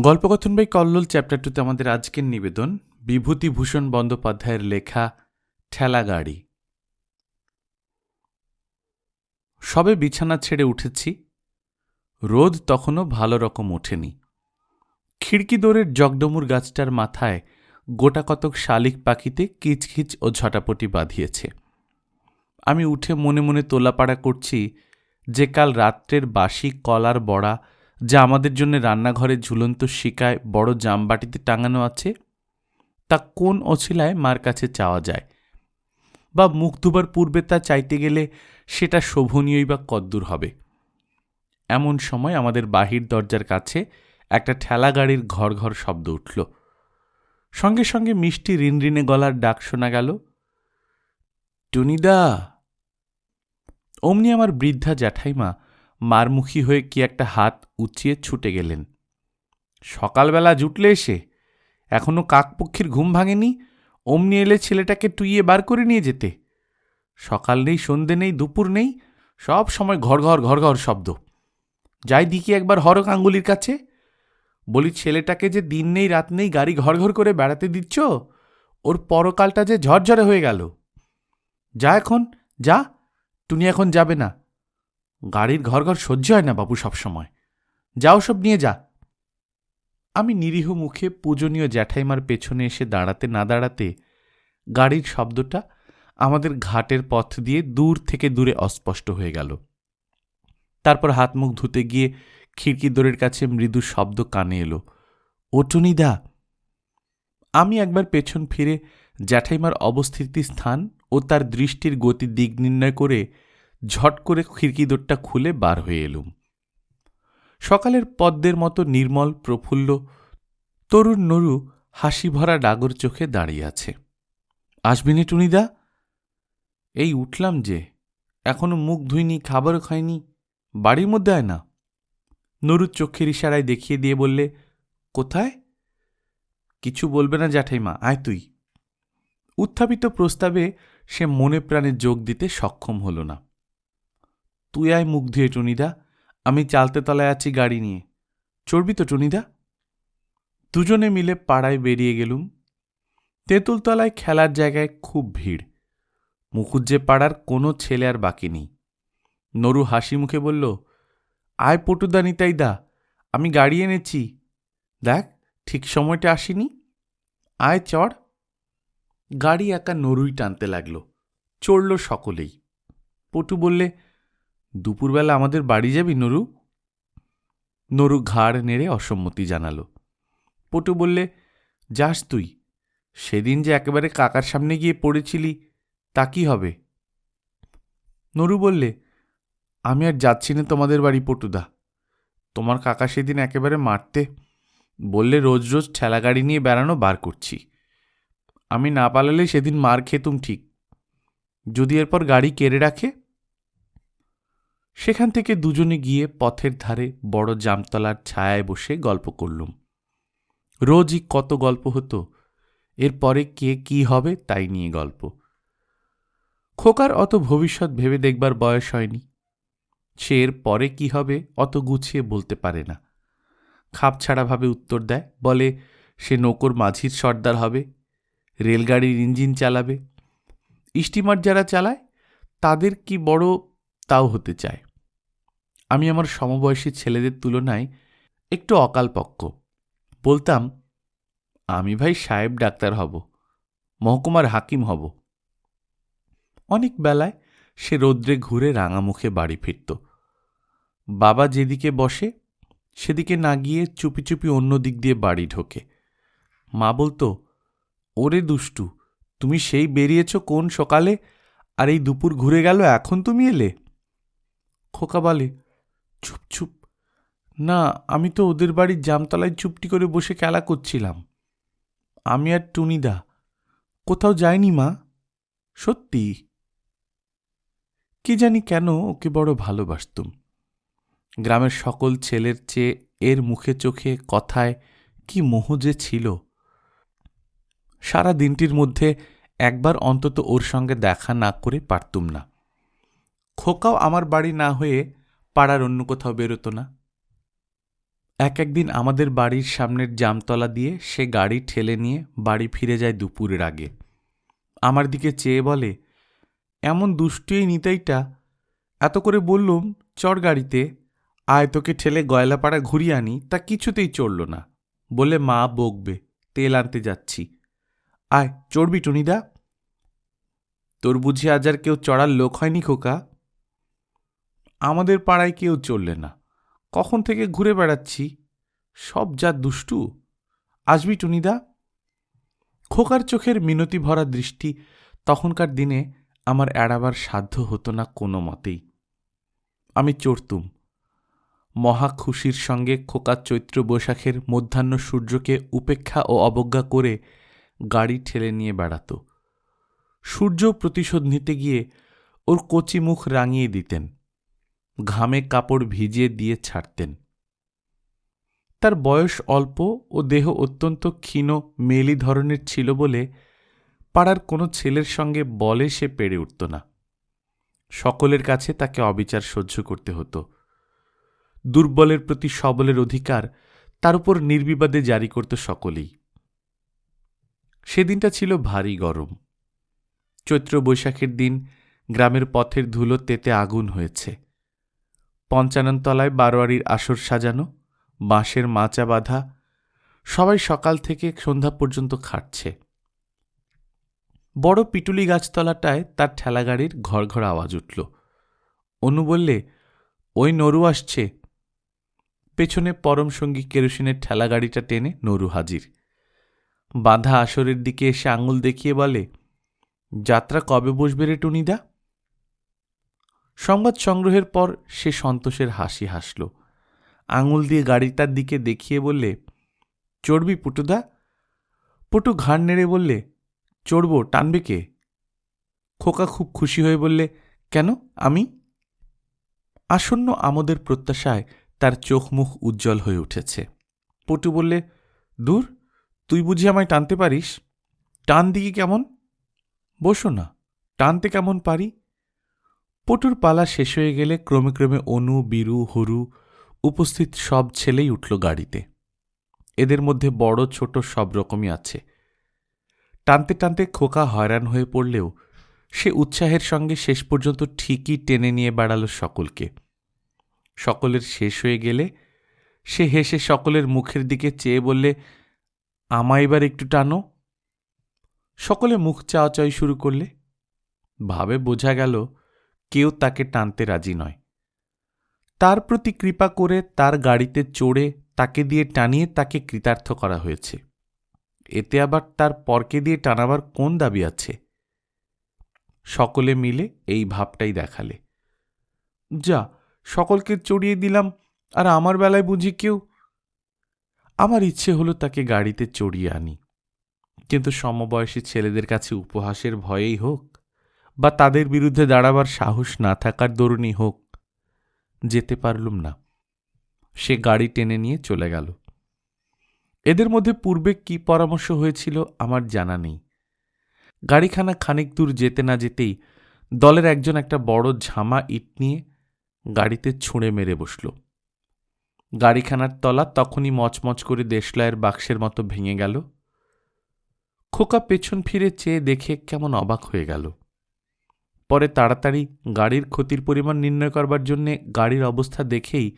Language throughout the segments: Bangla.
গল্পকথন বাই কল্লোল চ্যাপ্টার টুতে আমাদের আজকের নিবেদন, বিভূতিভূষণ বন্দ্যোপাধ্যায়ের লেখা, ঠেলা গাড়ি। সবে বিছানা ছেড়ে উঠেছি, রোদ তখনও ভালো রকম ওঠেনি। খিড়কি দৌড়ের জগডমুর গাছটার মাথায় গোটা কতক শালিক পাখিতে কিচকিচ ও ঝটাপটি বাঁধিয়েছে। আমি উঠে মনে মনে তোলাপাড়া করছি যে কাল রাত্রের বাসি কলার বড়া যা আমাদের জন্য রান্নাঘরে ঝুলন্ত শিকায় বড় জামবাটিতে টাঙানো আছে, তা কোন অছিলায় মার কাছে চাওয়া যায়? বা মুখ ধুবার পূর্বে তা চাইতে গেলে সেটা শোভনীয়ই বা কদ্দূর হবে? এমন সময় আমাদের বাহির দরজার কাছে একটা ঠেলা গাড়ির ঘর ঘর শব্দ উঠল। সঙ্গে সঙ্গে মিষ্টি রিনরিনে গলার ডাক শোনা গেল, টুনিদা! অমনি আমার বৃদ্ধা জ্যাঠাইমা মারমুখী হয়ে কি একটা হাত উঁচিয়ে ছুটে গেলেন। সকালবেলা জুটলে এসে? এখনও কাকপক্ষীর ঘুম ভাঙেনি? অমনি এলে ছেলেটাকে টুইয়ে বার করে নিয়ে যেতে। সকাল নেই, সন্ধে নেই, দুপুর নেই, সব সময় ঘর ঘর ঘর ঘর শব্দ। যাই দিকে একবার হরক আঙ্গুলির কাছে। বলি, ছেলেটাকে যে দিন নেই, রাত নেই, গাড়ি ঘর ঘর করে বেড়াতে দিচ্ছ? ওর পরকালটা যে ঝরঝরে হয়ে গেল। যা এখন, যা, টুনি এখন যাবে না। গাড়ির ঘর ঘর সহ্য হয় না বাবু সবসময়। যাও সব নিয়ে যা। আমি নিরীহ মুখে পূজনীয় জ্যাঠাইমার পেছনে এসে দাঁড়াতে না দাঁড়াতে গাড়ির শব্দটা আমাদের ঘাটের পথ দিয়ে দূর থেকে দূরে অস্পষ্ট হয়ে গেল। তারপর হাত মুখ ধুতে গিয়ে খিড়কি দোরের কাছে মৃদু শব্দ কানে এলো ওটুনিদা আমি একবার পেছন ফিরে জ্যাঠাইমার অবস্থিতি স্থান ও তার দৃষ্টির গতি দিক নির্ণয় করে ঝট করে খিড়কি দোরটা খুলে বার হয়ে এলুম। সকালের পদ্মের মতো নির্মল, প্রফুল্ল, তরুণ নরু হাসি ভরা ডাগর চোখে দাঁড়িয়ে আছে। আসবিনি টুনিদা? এই উঠলাম যে, এখনও মুখ ধুইনি খাবারও খাইনি, বাড়ির মধ্যে আয় না। নরুর চোখের ইশারায় দেখিয়ে দিয়ে বললে, কোথায়? কিছু বলবে না জ্যাঠাইমা, আয় তুই। উত্থাপিত প্রস্তাবে সে মনে প্রাণে যোগ দিতে সক্ষম হল না। তুই আয় মুখ ধুয়ে, টুনিদা। আমি চালতে তলায় আছি গাড়ি নিয়ে। চড়বি তো, টুনিদা। দুজনে মিলে পাড়ায় বেরিয়ে গেলুম। তেঁতুলতলায় খেলার জায়গায় খুব ভিড়। মুখুজ্জে পাড়ার কোনো ছেলে আর বাকি নেই। নরু হাসি মুখে বলল, আয় পটুদা নিতাইদা আমি গাড়ি এনেছি। দেখ, ঠিক সময়টা আসিনি। আয়, চড়। গাড়ি একা নরুই টানতে লাগল। চড়ল সকলেই। পটু বললে দুপুরবেলা আমাদের বাড়ি যাবি, নরু? নরু ঘাড় নেড়ে অসম্মতি জানালো। পটু বললে, যাস তুই। সেদিন যে একেবারে কাকার সামনে গিয়ে পড়েছিলি, তা কি হবে? নরু বললে, আমি আর যাচ্ছি না তোমাদের বাড়ি, পটুদা। তোমার কাকা সেদিন একেবারে মারতে বললে রোজ রোজ ঠেলা গাড়ি নিয়ে বেড়ানো বার করছি। আমি না পালালে সেদিন মার খেতুম ঠিক। যদি এরপর গাড়ি কেড়ে রাখে সেখান থেকে দুজনে গিয়ে পথের ধারে বড় জামতলার ছায়ায় বসে গল্প করলুম। রোজই কত গল্প হতো, এরপরে কে কি হবে তাই নিয়ে গল্প। খোকার অত ভবিষ্যৎ ভেবে দেখবার বয়স হয়নি। সে এর পরে কি হবে অত গুছিয়ে বলতে পারে না। খাপছাড়াভাবে উত্তর দেয়, বলে, সে নৌকোর মাঝির সর্দার হবে, রেলগাড়ির ইঞ্জিন চালাবে। স্টিমার যারা চালায়, তাদের কি বড় তাও হতে চায়? আমি আমার সমবয়সী ছেলেদের তুলনায় একটু অকালপক্ক। বলতাম, আমি ভাই সাহেব ডাক্তার হব, মহকুমার হাকিম হব। অনেক বেলায় সে রৌদ্রে ঘুরে রাঙা মুখে বাড়ি ফিরত। বাবা যেদিকে বসে, সেদিকে না গিয়ে চুপি চুপি অন্য দিক দিয়ে বাড়ি ঢোকে। মা বলতো, ওরে দুষ্টু, তুমি সেই বেরিয়েছ কোন সকালে? আর এই দুপুর ঘুরে গেল, এখন তুমি এলে? খোকা বলে চুপ চুপ। না, আমি তো ওদের বাড়ির জামতলায় চুপটি করে বসে খেলা করছিলাম। আমি আর টুনিদা। কোথাও যাইনি মা। সত্যি। কি জানি কেন ওকে বড় ভালোবাসতুম। গ্রামের সকল ছেলের চেয়ে এর মুখে চোখে কথায় কি মোহ যে ছিল। সারা দিনটির মধ্যে একবার অন্তত ওর সঙ্গে দেখা না করে পারতুম না। খোকাও আমার বাড়ি না হয়ে পাড়ার অন্য কোথাও বেরোতো না। এক একদিন আমাদের বাড়ির সামনের জামতলা দিয়ে সে গাড়ি ঠেলে নিয়ে বাড়ি ফিরে যায় দুপুরের আগে। আমার দিকে চেয়ে বলে, এমন দুষ্টু এই নিতাইটা? এত করে বললুম, চর গাড়িতে, আয় তোকে ঠেলে গয়লাপাড়া ঘুরিয়ে আনি, তা কিছুতেই চড়ল না। বলে মা বকবে, তেল আনতে যাচ্ছি। আয়, চড়বি টুনিদা। তোর বুঝি আজ আর কেউ চড়ার লোক হয়নি খোকা? আমাদের পাড়ায় কেউ চললে না। কখন থেকে ঘুরে বেড়াচ্ছি? সব যা দুষ্টু। আসবি টুনিদা? খোকার চোখের মিনতি ভরা দৃষ্টি তখনকার দিনে আমার এড়াবার সাধ্য হতো না কোনো মতেই। আমি চড়তুম। মহা খুশির সঙ্গে খোকা চৈত্র বৈশাখের মধ্যাহ্ন সূর্যকে উপেক্ষা ও অবজ্ঞা করে গাড়ি ঠেলে নিয়ে বেড়াত। সূর্য প্রতিশোধ নিতে গিয়ে ওর কচি মুখ রাঙিয়ে দিতেন। ঘামে কাপড় ভিজিয়ে দিয়ে ছাড়তেন। তার বয়স অল্প ও দেহ অত্যন্ত ক্ষীণ, মেলি ধরনের ছিল বলে পাড়ার কোনো ছেলের সঙ্গে বলে সে পেরে উঠত না। সকলের কাছে তাকে অবিচার সহ্য করতে হতো। দুর্বলের প্রতি সবলের অধিকার তার উপর নির্বিবাদে জারি করত সকলেই। সেদিনটা ছিল ভারী গরম। চৈত্র বৈশাখের দিন গ্রামের পথের ধুলো তেতে আগুন হয়েছে। পঞ্চাননতলায় বারোয়ারির আসর সাজানো, বাঁশের মাচা বাঁধা, সবাই সকাল থেকে সন্ধ্যা পর্যন্ত খাটছে। বড় পিটুলি গাছতলাটায় তার ঠেলাগাড়ির ঘর ঘর আওয়াজ উঠল। অনু বললে, ওই নরু আসছে। পেছনে পরম সঙ্গী কেরোসিনের ঠেলাগাড়িটা টেনে নরু হাজির। বাঁধা আসরের দিকে এসে আঙুল দেখিয়ে বলে, যাত্রা কবে বসবে রে টুনিদা? সংবাদ সংগ্রহের পর সে সন্তোষের হাসি হাসল। আঙুল দিয়ে গাড়িটার দিকে দেখিয়ে বললে, চড়বি পুটুদা? পুটু ঘাড় নেড়ে বললে, চড়ব, টানবে কে? খোকা খুব খুশি হয়ে বললে, কেন, আমি? আসন্ন আমোদের প্রত্যাশায় তার চোখ মুখ উজ্জ্বল হয়ে উঠেছে। পটু বললে, দূর, তুই বুঝি আমায় টানতে পারিস? টান দিকে কেমন? বসো না, টানতে কেমন পারি? পটুর পালা শেষ হয়ে গেলে ক্রমে ক্রমে অনু, বীরু, হরু উপস্থিত সব ছেলেই উঠল গাড়িতে। এদের মধ্যে বড়, ছোট সব রকমই আছে। টানতে টানতে খোকা হয়রান হয়ে পড়লেও সে উৎসাহের সঙ্গে শেষ পর্যন্ত ঠিকই টেনে নিয়ে বেড়াল সকলকে। সকলের শেষ হয়ে গেলে সে হেসে সকলের মুখের দিকে চেয়ে বললে, আমায় এবার একটু টানো। সকলে মুখ চাওয়াচাই শুরু করলে। ভাবে বোঝা গেল কেউ তাকে টানতে রাজি নয়। তার প্রতি কৃপা করে তার গাড়িতে চড়ে তাকে দিয়ে টানিয়ে তাকে কৃতার্থ করা হয়েছে। এতে আবার তার পরকে দিয়ে টানাবার কোন দাবি আছে? সকলে মিলে এই ভাবটাই দেখালে। যা, সকলকে চড়িয়ে দিলাম, আর আমার বেলায় বুঝি কেউ? আমার ইচ্ছে হলো তাকে গাড়িতে চড়িয়ে আনি। কিন্তু সমবয়সী ছেলেদের কাছে উপহাসের ভয়েই হোক বা তাদের বিরুদ্ধে দাঁড়াবার সাহস না থাকার দরুণই হোক, যেতে পারলুম না। সে গাড়ি টেনে নিয়ে চলে গেল। এদের মধ্যে পূর্বে কি পরামর্শ হয়েছিল আমার জানা নেই। গাড়িখানা খানিক দূর যেতে না যেতেই দলের একজন একটা বড় ঝামা ইট নিয়ে গাড়িতে ছুঁড়ে মেরে বসল। গাড়িখানার তলা তখনই মচমচ করে দেশলাইয়ের বাক্সের মতো ভেঙে গেল। খোকা পেছন ফিরে চেয়ে দেখে কেমন অবাক হয়ে গেল। পরে তাড়াতাড়ি গাড়ির ক্ষতির পরিমাণ নির্ণয় করবার জন্যে গাড়ির অবস্থা দেখেই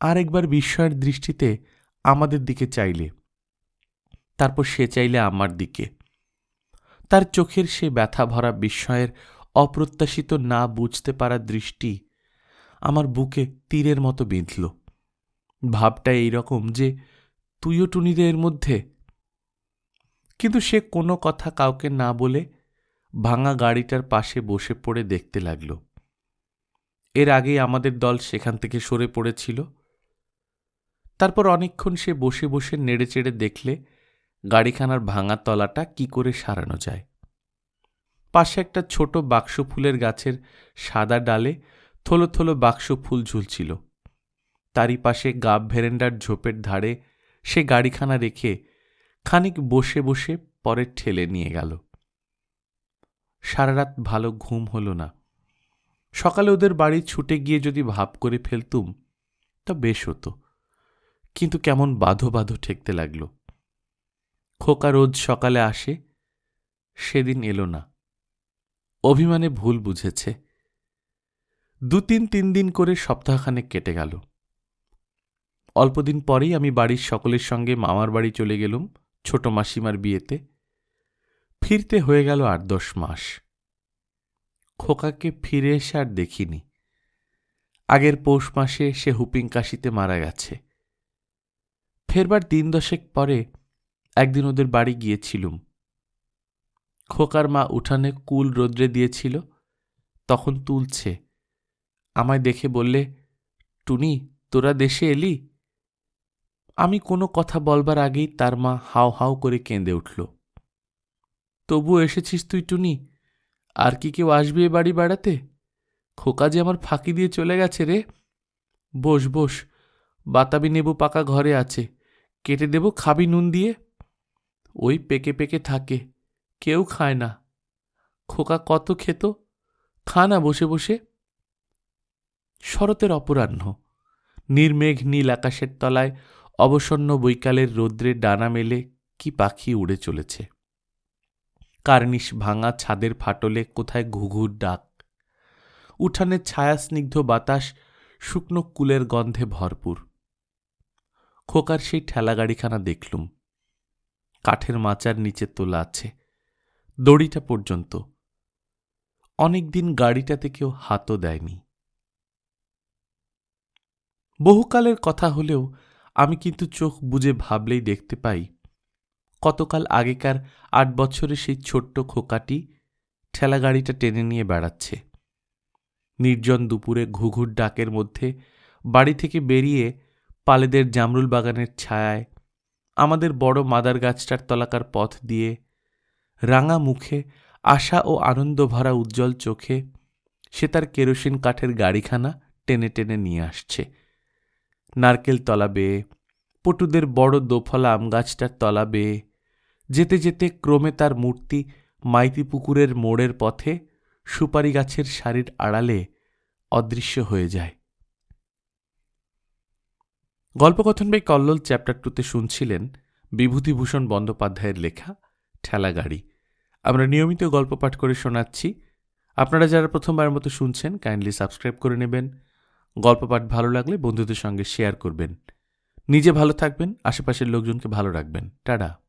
আরেকবার বিস্ময়ের দৃষ্টিতে আমাদের দিকে চাইলে। তারপর সে চাইলে আমার দিকে। তার চোখের সে ব্যথা ভরা বিস্ময়ের অপ্রত্যাশিত না বুঝতে পারা দৃষ্টি আমার বুকে তীরের মতো বিঁধল। ভাবটা এই রকম যে, তুইও টুনিদের মধ্যে? কিন্তু সে কোনো কথা কাউকে না বলে ভাঙা গাড়িটার পাশে বসে পড়ে দেখতে লাগল। এর আগেই আমাদের দল সেখান থেকে সরে পড়েছিল। তারপর অনেকক্ষণ সে বসে বসে নেড়েচেড়ে দেখলে গাড়িখানার ভাঙা তলাটা কি করে সারানো যায়। পাশে একটা ছোট বাক্স ফুলের গাছের সাদা ডালে থলো থলো বাক্স ফুল ঝুলছিল। তারই পাশে গাব ভেরেন্ডার ঝোপের ধারে সে গাড়িখানা রেখে খানিক বসে বসে পরে ঠেলে নিয়ে গেল। সারা রাত ভালো ঘুম হলো না। সকালে ওদের বাড়ি ছুটে গিয়ে যদি ভাব করে ফেলতুম, তা বেশ হতো। কিন্তু কেমন বাধো বাধো ঠেকতে লাগল। খোকা রোজ সকালে আসে, সেদিন এলো না। অভিমানে ভুল বুঝেছে। দু তিন তিন দিন করে সপ্তাহখানেক কেটে গেল। অল্পদিন পরেই আমি বাড়ির সকলের সঙ্গে মামার বাড়ি চলে গেলুম ছোট মাসিমার বিয়েতে। ফিরতে হয়ে গেল আট দশ মাস। খোকাকে ফিরে এসে আর দেখিনি। আগের পৌষ মাসে সে হুপিং কাশিতে মারা গেছে। ফেরবার দিন দশেক পরে একদিন ওদের বাড়ি গিয়েছিলুম। খোকার মা উঠানে কুল রোদ্রে দিয়েছিল, তখন তুলছে। আমায় দেখে বললে, টুনি, তোরা দেশে এলি? আমি কোনো কথা বলবার আগেই তার মা হাও হাও করে কেঁদে উঠল। তবু এসেছিস তুই, টুনি? আর কি কেউ আসবে এ বাড়ি বেড়াতে? খোকা যে আমার ফাঁকি দিয়ে চলে গেছে রে। বস বস, বাতাবি নেবু পাকা ঘরে আছে। কেটে দেব খাবি নুন দিয়ে। ওই পেকে পেকে থাকে, কেউ খায় না। খোকা কত খেত? খা না বসে বসে। শরতের অপরাহ্ন। নির্মেঘ নীল আকাশের তলায় অবসন্ন বৈকালের রৌদ্রে ডানা মেলে কি পাখি উড়ে চলেছে। কার্নিশ ভাঙা ছাদের ফাটলে কোথায় ঘুঘুর ডাক। উঠানের ছায়া স্নিগ্ধ বাতাস, শুকনো কুলের গন্ধে ভরপুর। খোকার সেই ঠেলাগাড়িখানা দেখলুম। কাঠের মাচার নিচে তোলা আছে। দড়িটা পর্যন্ত। অনেকদিন গাড়িটাতে কেউ হাতও দেয়নি। বহুকালের কথা হলেও আমি কিন্তু চোখ বুজে ভাবলেই দেখতে পাই কতকাল আগেকার আট বছরের সেই ছোট্ট খোকাটি ঠেলাগাড়িটা টেনে নিয়ে বেড়াচ্ছে। নির্জন দুপুরে ঘুঘুর ডাকের মধ্যে বাড়ি থেকে বেরিয়ে পালেদের জামরুল বাগানের ছায়ায় আমাদের বড় মাদার গাছটার তলাকার পথ দিয়ে রাঙা মুখে আশা ও আনন্দ ভরা উজ্জ্বল চোখে সে তার কেরোসিন কাঠের গাড়িখানা টেনে টেনে নিয়ে আসছে। নারকেল তলা বেয়ে, পটুদের বড় দোফলা আম গাছটার তলা বেয়ে যেতে যেতে ক্রমে তার মূর্তি মাইতি পুকুরের মোড়ের পথে সুপারি গাছের সারির আড়ালে অদৃশ্য হয়ে যায়। গল্পকথন বাই কল্লোল চ্যাপ্টার টুতে শুনছিলেন বিভূতিভূষণ বন্দ্যোপাধ্যায়ের লেখা ঠেলাগাড়ি। আমরা নিয়মিত গল্প পাঠ করে শোনাচ্ছি। আপনারা যারা প্রথমবার মতো শুনছেন কাইন্ডলি সাবস্ক্রাইব করে নেবেন। গল্প পাঠ ভালো লাগলে বন্ধুদের সঙ্গে শেয়ার করবেন। নিজে ভালো থাকবেন, আশেপাশের লোকজনকে ভালো রাখবেন। টাটা।